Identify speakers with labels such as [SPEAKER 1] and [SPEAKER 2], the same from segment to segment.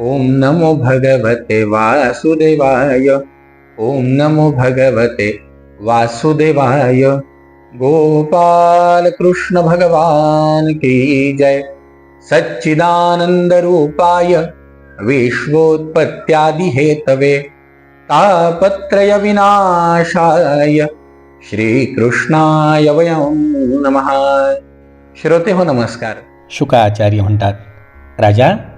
[SPEAKER 1] ओम नमो भगवते वासुदेवाय। ओम नमो भगवते वासुदेवाय। गोपाल कृष्ण भगवान की जय। सच्चिदानंद रूपाय विश्वोत्पत्त्यादि हेतवे तापत्रय विनाशाय। श्रीकृष्णाय वयं नमः। श्रोते हो नमस्कार।
[SPEAKER 2] शुकाचार्य म्हणतात राजा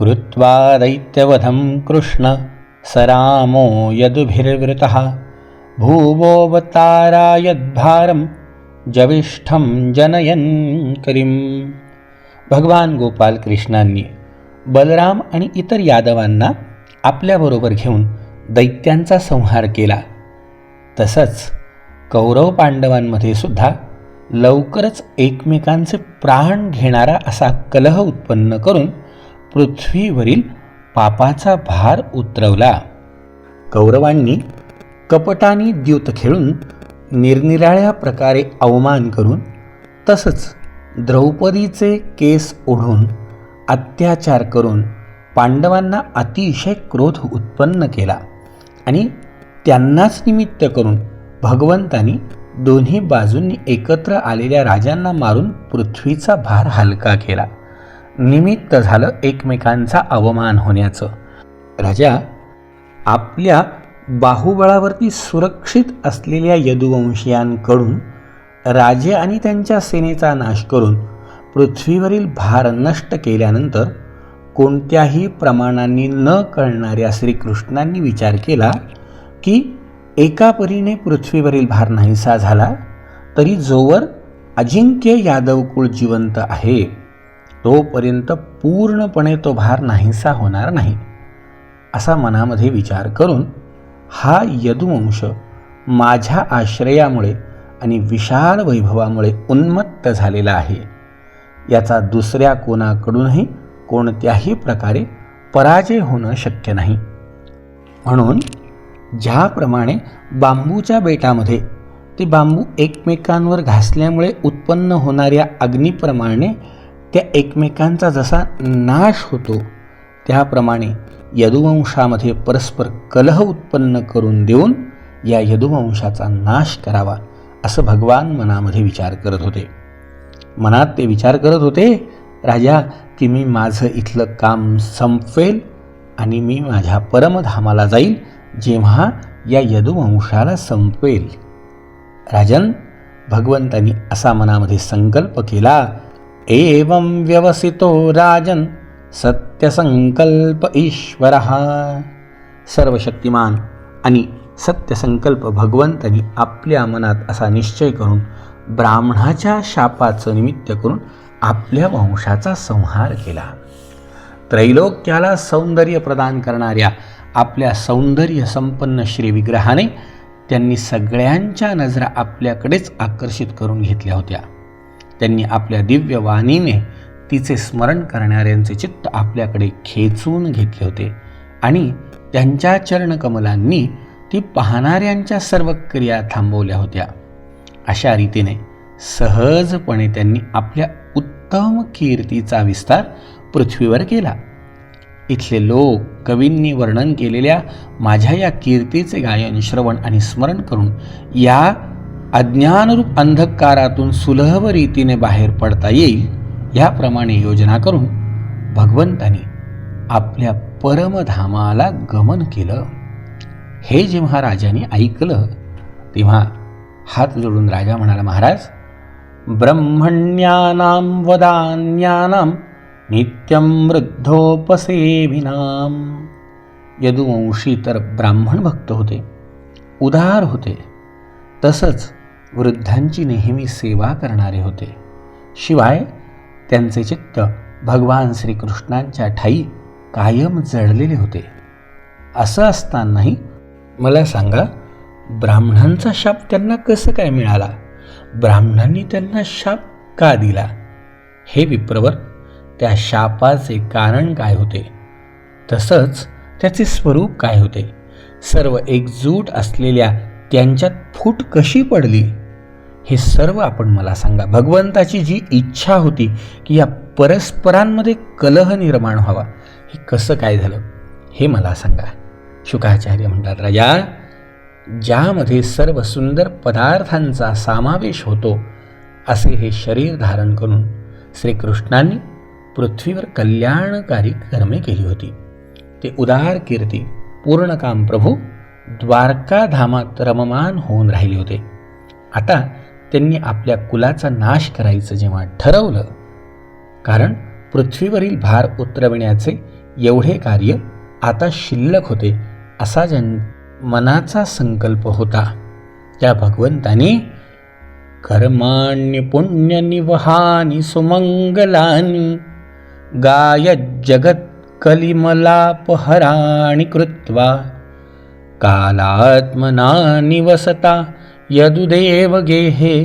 [SPEAKER 2] कृत्वा दैत्यवधं कृष्ण। स रामो यदुभिर्वृतः। भूवोऽवतारायद्भारं जविष्ठं जनयन् करीम। भगवान गोपाल कृष्णांनी बलराम आणि इतर यादवांना आपल्याबरोबर घेऊन दैत्यांचा संहार केला. तसंच कौरव पांडवांमध्ये सुद्धा लवकरच एकमेकांचे प्राण घेणारा असा कलह उत्पन्न करून पृथ्वीवरील पापाचा भार उतरवला. कौरवांनी कपटानी द्यूत खेळून निरनिराळ्या प्रकारे अवमान करून तसंच द्रौपदीचे केस ओढून अत्याचार करून पांडवांना अतिशय क्रोध उत्पन्न केला आणि त्यांनाच निमित्त करून भगवंतानी दोन्ही बाजूंनी एकत्र आलेल्या राजांना मारून पृथ्वीचा भार हलका केला. निमित्त झालं एकमेकांचा अवमान होण्याचं. राजा आपल्या बाहुबळावरती सुरक्षित असलेल्या यदुवंशीयांकडून राजे आणि त्यांच्या सेनेचा नाश करून पृथ्वीवरील भार नष्ट केल्यानंतर कोणत्याही प्रमाणांनी न कळणाऱ्या श्रीकृष्णांनी विचार केला की एका परीने पृथ्वीवरील भार नाहीसा झाला तरी जोवर अजिंक्य यादव कुळ जिवंत आहे. तोपर्यंत पूर्णपणे तो भार नाहीसा होणार नाही. असा मनामध्ये विचार करून हा यदुवंश माझ्या आश्रयामुळे आणि विशाल वैभवामुळे उन्मत्त झालेला आहे. याचा दुसऱ्या कोणाकडूनही कोणत्याही प्रकारे पराजय होणं शक्य नाही. म्हणून ज्याप्रमाणे बांबूच्या बेटामध्ये ते बांबू एकमेकांवर घासल्यामुळे उत्पन्न होणाऱ्या अग्नीप्रमाणे त्या एकमेकांचा जसा नाश होतो त्याप्रमाणे यदुवंशामध्ये परस्पर कलह उत्पन्न करून देऊन या यदुवंशाचा नाश करावा असं भगवान मनामध्ये विचार करत होते. मनात ते विचार करत होते राजा की मी माझं इथलं काम संपवेल आणि मी माझ्या परमधामाला जाईल जेव्हा या यदुवंशाला संपवेल राजन भगवंतांनी असा मनामध्ये संकल्प केला एवं व्यवसितो राजन सत्यसंकल्प ईश्वर। सर्वशक्तिमान आणि सत्यसंकल्प भगवंतांनी आपल्या मनात असा निश्चय करून ब्राह्मणाच्या शापाचं निमित्त करून आपल्या वंशाचा संहार केला। त्रैलोक्याला सौंदर्य प्रदान करणाऱ्या आपल्या सौंदर्य संपन्न श्रीविग्रहाने त्यांनी सगळ्यांच्या नजरा आपल्याकडेच आकर्षित करून घेतल्या होत्या। त्यांनी आपल्या दिव्य वाणीने तिचे स्मरण करणाऱ्यांचे चित्त आपल्याकडे खेचून घेतले होते. आणि त्यांच्या चरणकमलांनी ती पाहणाऱ्यांच्या सर्व क्रिया थांबवल्या होत्या. अशा रीतीने सहजपणे त्यांनी आपल्या उत्तम कीर्तीचा विस्तार पृथ्वीवर केला. इथले लोक कवींनी वर्णन केलेल्या माझ्या या कीर्तीचे गायन श्रवण आणि स्मरण करून या अज्ञानरूप अंधकारातून सुलभ रीतीने बाहेर पडता येईल याप्रमाणे योजना करून भगवंतानी आपल्या परमधामाला गमन केलं. हे जेव्हा राजाने ऐकलं तेव्हा हात जोडून राजा म्हणाला महाराज ब्रह्मण्यानां वदान्यानां नित्यं वृद्धोपसेभिनाम यदुवंशी तर ब्राह्मण भक्त होते उदार होते. तसंच वृद्धांची नेहमी सेवा करणारे होते. शिवाय त्यांचे चित्त भगवान श्रीकृष्णांच्या ठाई कायम जडलेले होते. असं असतानाही मला सांगा ब्राह्मणांचा शाप त्यांना कसं काय मिळाला? ब्राह्मणांनी त्यांना शाप का दिला? हे विप्रवर त्या शापाचे कारण काय होते? तसंच त्याचे स्वरूप काय होते? सर्व एकजूट असलेल्या त्यांच्यात फूट कशी पडली? हे सर्व आपण मला सांगा. भगवंताची जी इच्छा होती की या परस्परांमध्ये कलह निर्माण व्हावा हे कसं काय झालं हे मला सांगा. शुकाचार्य म्हणतात राजा ज्यामध्ये सर्व सुंदर पदार्थांचा समावेश होतो असे हे शरीर धारण करून श्रीकृष्णांनी पृथ्वीवर कल्याणकारी कर्मे केली होती. ते उदार कीर्ती पूर्णकाम प्रभू द्वारकाधामात रममान होऊन राहिले होते. आता त्यांनी आपल्या कुलाचा नाश करायचं जेव्हा ठरवलं कारण पृथ्वीवरील भार उतरविण्याचे एवढे कार्य आता शिल्लक होते असा जन मनाचा संकल्प होता त्या भगवंताने कर्माण्य पुण्य निवहानी सुमंगलानी गाय जगत कलिमलापहराणि कृत्वा कालात्मना निवसता यदुदेव गेहे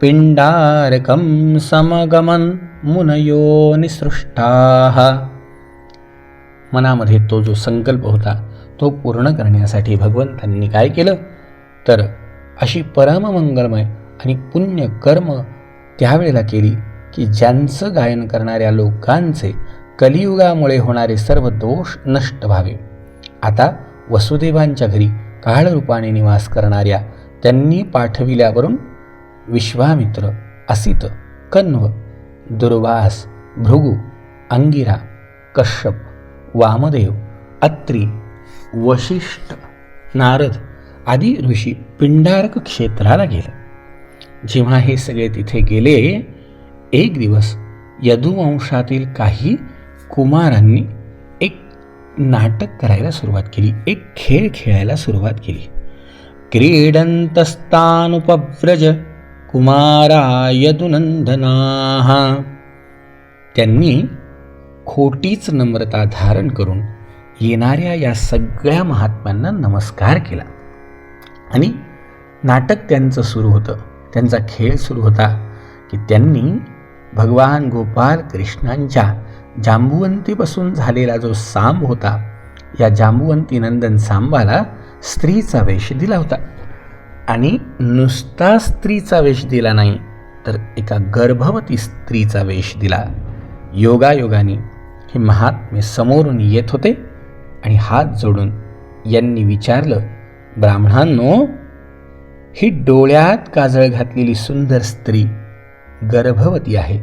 [SPEAKER 2] पिंडारकं समगमन मुनयो निसृष्टाः। मनामध्ये तो जो संकल्प होता तो पूर्ण करण्यासाठी भगवंतांनी काय केलं? तर अशी परममंगलमय आणि पुण्य कर्म त्यावेळेला केली की ज्यांचं गायन करणाऱ्या लोकांचे कलियुगामुळे होणारे सर्व दोष नष्ट व्हावे. आता वसुदेवांच्या घरी काळरूपाने निवास करणाऱ्या त्यांनी पाठविल्यावरून विश्वामित्र असित कण्व दुर्वास भृगु अंगिरा कश्यप वामदेव अत्री वशिष्ठ नारद आदी ऋषी पिंडारक क्षेत्राला गेले. जेव्हा हे सगळे तिथे गेले एक दिवस यदुवंशातील काही कुमारांनी एक नाटक करायला सुरुवात केली एक खेळ खेळायला सुरुवात केली. क्रीडंतस्तानुपव्रज कुमारायदुनंदनाः त्यांनी खोटीच नम्रता धारण करून येणाऱ्या या सगळ्या महात्म्यांना नमस्कार केला. आणि नाटक त्यांचं सुरू होतं. त्यांचा खेळ सुरू होता की त्यांनी भगवान गोपाल कृष्णांच्या जांबुवंतीपासून झालेला जो सांब होता या जांबुवंती नंदन सांबाला स्त्रीचा वेश दिला होता. आणि नुसता स्त्रीचा वेश दिला नाही तर एका गर्भवती स्त्रीचा वेश दिला. योगायोगाने हे महात्मे समोरून येत होते आणि हात जोडून यांनी विचारलं ब्राह्मणांनो ही डोळ्यात काजळ घातलेली सुंदर स्त्री गर्भवती आहे.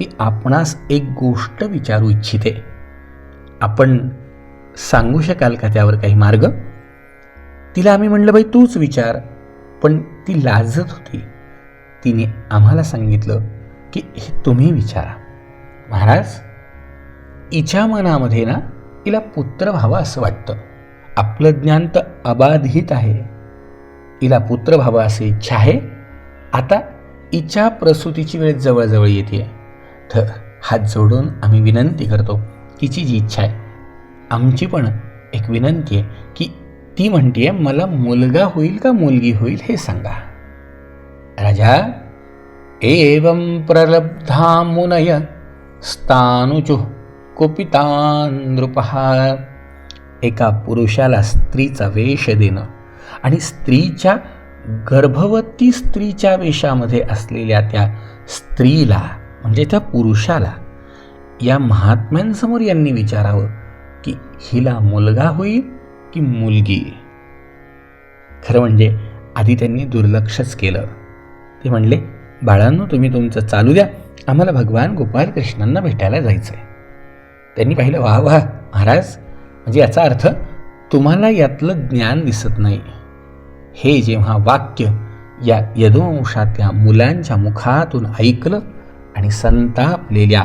[SPEAKER 2] ती आपणास एक गोष्ट विचारू इच्छिते. आपण सांगू शकाल का त्यावर काही मार्ग? तिला आम्ही म्हणलं बाई तूच विचार. पण ती लाजत होती. तिने आम्हाला सांगितलं की हे तुम्ही विचारा. महाराज इच्या मनामध्ये ना तिला पुत्र व्हावं असं वाटतं. आपलं ज्ञान तर अबाधित आहे. तिला पुत्र व्हावं अशी इच्छा आहे. आता इच्छा प्रसूतीची वेळ जवळजवळ येते. तर हात जोडून आम्ही विनंती करतो. तिची जी इच्छा आहे आमची पण एक विनंती आहे की ती म्हणते मला मुलगा होईल का मुलगी होईल हे सांगा. राजा एवं प्रलब्धा मुनय स्थानुचु कुपितानृपहा एका पुरुषाला स्त्रीचा वेश देणं आणि स्त्रीच्या गर्भवती स्त्रीच्या वेशामध्ये असलेल्या त्या स्त्रीला म्हणजे त्या पुरुषाला या महात्म्यांसमोर यांनी विचारावं की हिला मुलगा होईल की मुलगी. खरं म्हणजे आधी त्यांनी दुर्लक्षच केलं. ते म्हणले बाळांनो तुम्ही तुमचं चालू द्या. आम्हाला भगवान गोपालकृष्णांना भेटायला जायचं आहे त्यांनी पाहिलं वा वा महाराज म्हणजे याचा अर्थ तुम्हाला यातलं ज्ञान दिसत नाही. हे जेव्हा वाक्य या यदुवंशातल्या मुलांच्या मुखातून ऐकलं आणि संतापलेल्या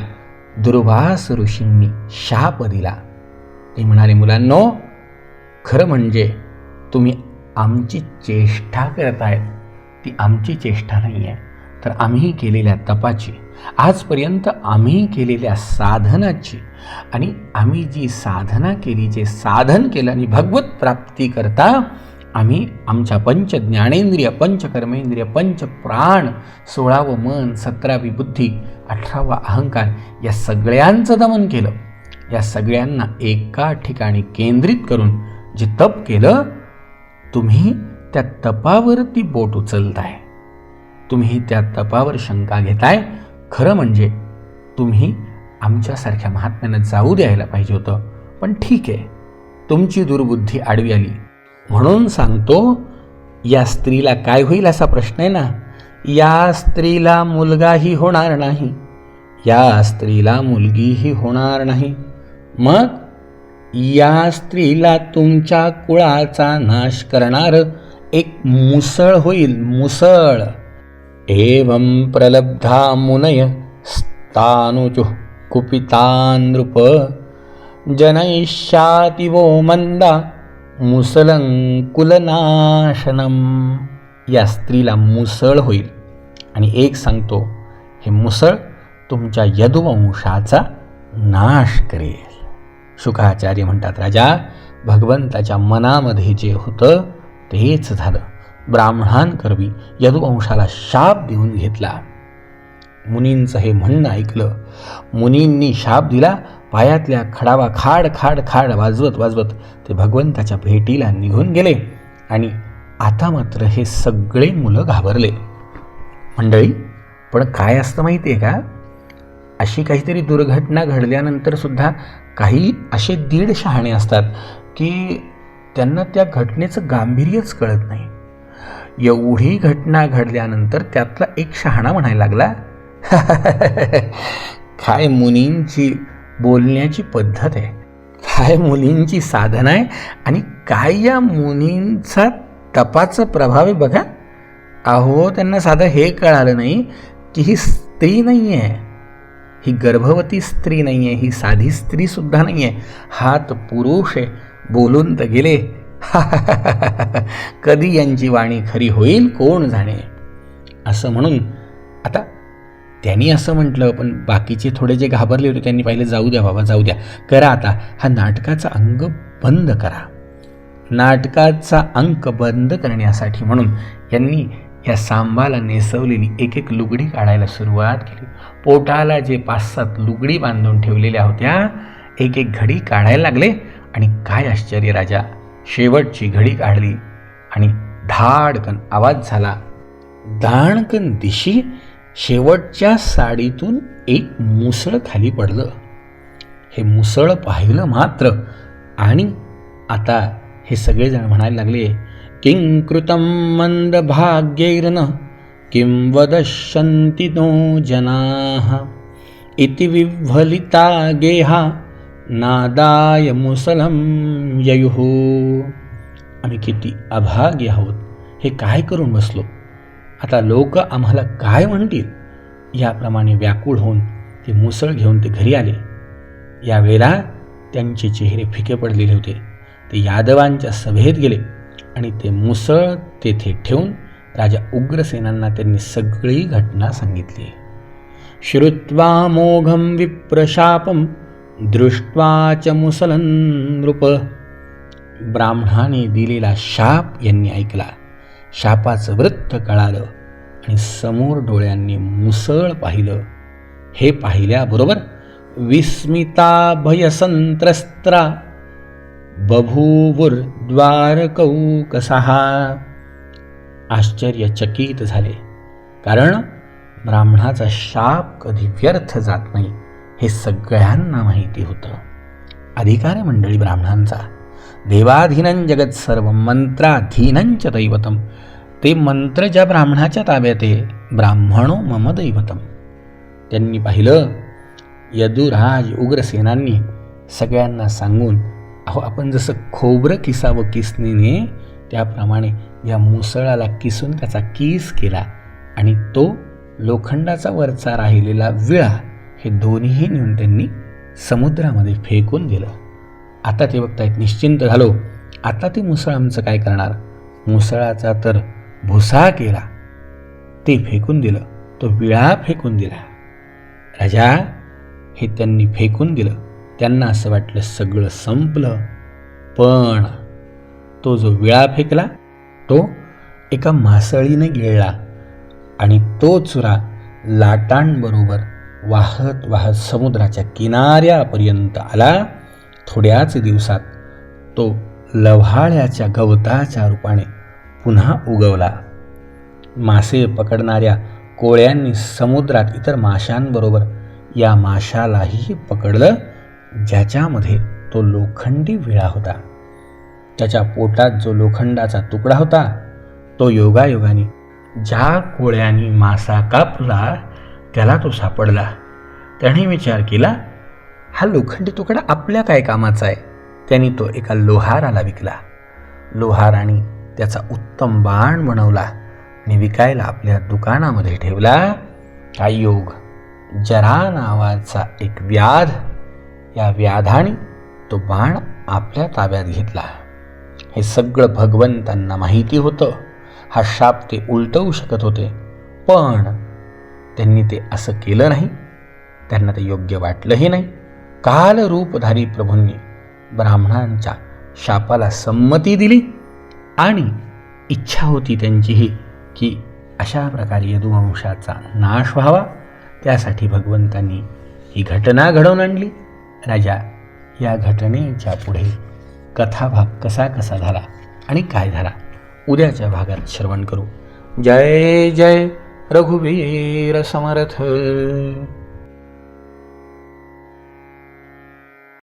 [SPEAKER 2] दुर्वास ऋषींनी शाप दिला ते म्हणाले मुलांनो खरं म्हणजे तुम्ही आमची चेष्टा करतायत ती आमची चेष्टा नाही आहे तर आम्ही केलेल्या तपाची आजपर्यंत आम्ही केलेल्या साधनाची आणि आम्ही जी साधना केली जे साधन केलं आणि भगवत प्राप्ती करता आम्ही आमच्या पंच ज्ञानेंद्रिय पंच कर्मेंद्रिय पंच प्राण सोळावं मन सतरावी बुद्धी अठरावा अहंकार या सगळ्यांचं दमन केलं. या सगळ्यांना एका ठिकाणी केंद्रित करून जे तप केलं तुम्ही त्या तपावरती बोट उचलताय. तुम्ही त्या तपावर शंका घेताय. खरं म्हणजे तुम्ही आमच्यासारख्या महात्म्यानं जाऊ द्यायला पाहिजे होतं. पण ठीक आहे तुमची दुर्बुद्धी आडवी आली. म्हणून सांगतो या स्त्रीला काय होईल असा प्रश्न आहे ना? या स्त्रीला मुलगाही होणार नाही. या स्त्रीला मुलगीही होणार नाही. मग? या स्त्रीला तुमच्या कुळाचा नाश करणार एक मुसळ होईल मुसळ. एवं प्रलब्धा मुनय स्थानुचु कुपितानृप जनयिष्याति वो मंदा मुसलंकुलनाशनम या स्त्रीला मुसळ होईल. आणि एक सांगतो हे मुसळ तुमच्या यदुवंशाचा नाश करेल. शुकाचार्य म्हणतात राजा. भगवंताच्या मनामध्ये जे होतं तेच झालं. ब्राह्मणांकरवी यदुवंशाला शाप देऊन घेतला. मुनींचं हे म्हणणं ऐकलं. मुनींनी शाप दिला पायातल्या खडावा खाड खाड खाड वाजवत वाजवत ते भगवंताच्या भेटीला निघून गेले. आणि आता मात्र हे सगळे मुलं घाबरले. मंडळी पण काय असतं माहिती आहे का? अशी काहीतरी दुर्घटना घडल्यानंतर सुद्धा काही असे दीड शहाणे असतात की त्यांना त्या घटनेचं गांभीर्यच कळत नाही. एवढी घटना घडल्यानंतर त्यातला एक शहाणा म्हणायला लागला काय मुनींची बोलण्याची पद्धत आहे? काय मुलींची साधना आहे? आणि काय या मुनींचा तपाचा प्रभाव आहे बघा. अहो त्यांना साधं हे कळालं नाही की ही स्त्री नाही आहे ही गर्भवती स्त्री नाही आहे ही साधी स्त्री सुद्धा नाही आहे हात पुरुष आहे बोलून तर गेले. कधी यांची वाणी खरी होईल कोण जाणे? असं म्हणून आता त्यांनी असं म्हटलं पण बाकीचे थोडे जे घाबरले होते त्यांनी पाहिलं जाऊ द्या बाबा जाऊ द्या. करा आता हा नाटकाचा अंग बंद करा. नाटकाचा अंक बंद करण्यासाठी म्हणून यांनी या सांबाला नेसवलेली एक एक लुगडी काढायला सुरुवात केली. पोटाला जे पाच सात लुगडी बांधून ठेवलेल्या होत्या एक एक घडी काढायला लागले आणि काय आश्चर्य राजा! शेवटची घडी काढली आणि धाडकन आवाज झाला. दाणकन दिशी शेवटच्या साडीतून एक मुसळ खाली पडलं. हे मुसळ पाहिलं मात्र आणि आता हे सगळेजण म्हणायला लागले किं कृतं मन्दभाग्यैर्न? किं वदशन्ति नो जनाः? इति विह्वलिता गेहा नादाय मुसलं ययुः। आम्ही किती अभाग्य आहोत. हे काय करून बसलो? आता लोक आम्हाला काय म्हणतील? याप्रमाणे व्याकुळ होऊन ते मुसळ घेऊन ते घरी आले. यावेळेला त्यांचे चेहरे फिके पडलेले होते. ते यादवांच्या सभेत गेले. आणि ते मुसळ तेथे ठेवून राजा उग्रसेनांना त्यांनी सगळी घटना सांगितली. श्रुत्वा मोघम विप्रशापम दृष्ट्वा च मुसलन नृप. ब्राह्मणाने दिलेला शाप यांनी ऐकला. शापाचं वृत्त कळालं आणि समोर डोळ्यांनी मुसळ पाहिलं. हे पाहिल्याबरोबर विस्मिता भयसंत्रस्त्रा बभूवुर्द्वारकौकसहा आश्चर्यचकित झाले. कारण ब्राह्मणाचा शाप कधी व्यर्थ जात नाही हे सगळ्यांना माहिती होतं. अधिकार मंडळी ब्राह्मणांचा. देवाधीनं जगत सर्व मंत्राधीनंच दैवतम. ते मंत्र ज्या ब्राह्मणाच्या ताब्यात आहे ब्राह्मणो मम दैवतम. त्यांनी पाहिलं यदुराज उग्रसेनांनी सगळ्यांना सांगून अहो आपण जसं खोबरं किसावं किसनीने त्याप्रमाणे या मुसळाला किसून त्याचा किस केला आणि तो लोखंडाचा वरचा राहिलेला विळा हे दोन्हीही नेऊन त्यांनी समुद्रामध्ये फेकून दिलं. आता ते बघतायत निश्चिंत झालो. आता ते मुसळ आमचं काय करणार? मुसळाचा तर भुसा केला. ते फेकून दिलं. तो विळा फेकून दिला. राजा हे त्यांनी फेकून दिलं. त्यांना असं वाटलं सगळं संपलं. पण तो जो विळा फेकला तो एका मासळीने गिळला आणि तो चुरा लाटांबरोबर वाहत वाहत समुद्राच्या किनाऱ्यापर्यंत आला. थोड्याच दिवसात तो लव्हाळ्याच्या गवताच्या रूपाने पुन्हा उगवला. मासे पकडणाऱ्या कोळ्यांनी समुद्रात इतर माशांबरोबर या माशालाही पकडलं. ज्याच्यामध्ये तो लोखंडी विळा होता. त्याच्या पोटात जो लोखंडाचा तुकडा होता तो योगायोगाने ज्या कोळ्यानी मासा कापला त्याला तो सापडला. त्याने विचार केला हा लोखंडी तुकडा आपल्या काय कामाचा आहे? त्यांनी तो एका लोहाराला विकला. लोहाराने त्याचा उत्तम बाण बनवला आणि विकायला आपल्या दुकानामध्ये ठेवला. हा योग जरा नावाचा एक व्याध या व्याधाने तो बाण आपल्या ताब्यात घेतला. हे सगळं भगवंतांना माहिती होतं. हा शाप ते उलटवू शकत होते. पण त्यांनी ते असं केलं नाही. त्यांना ते योग्य वाटलंही नाही. काल रूपधारी प्रभूंनी ब्राह्मणांच्या शापाला संमती दिली आणि इच्छा होती त्यांचीही की अशा प्रकारे यदुवंशाचा नाश व्हावा. त्यासाठी भगवंतांनी ही घटना घडवून आणली. राजा या घटनेच्या पुढे कथाभाग कसा कसा झाला आणि काय झाला उद्याच्या भागात श्रवण करू. जय जय रघुवीर समर्थ.